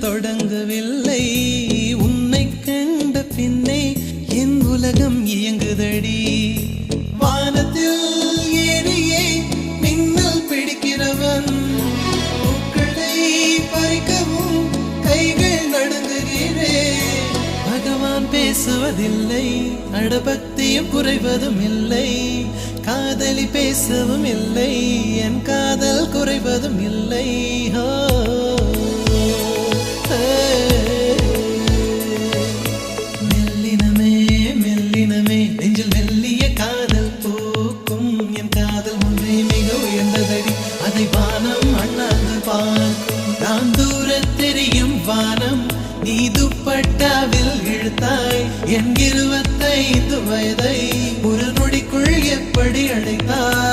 தொடங்கவில்லை. உன்னை கண்ட பின்னே என் உலகம் இயங்குதடி. வானத்தில் ஏறியே மின்னல் பிடிக்கிறவன். பூக்களை பறிக்கவும் கைகள் நடுங்குகிறேன் பகவான் பேசுவதில்லை அடபக்தியும் குறைவதும் இல்லை. காதலி பேசவும் இல்லை என் காதல் குறைவதும் இல்லை. ஹோ, உயர்ந்ததடி அதை வானம் அண்ணாந்து பார்க்கும் நான் தூர தெரியும் வானம். நீ துப்பட்டாவில் இழுத்தாய். என் இருபத்தைந்து வயதை ஒரு நொடிக்குள் எப்படி அழைத்தாய்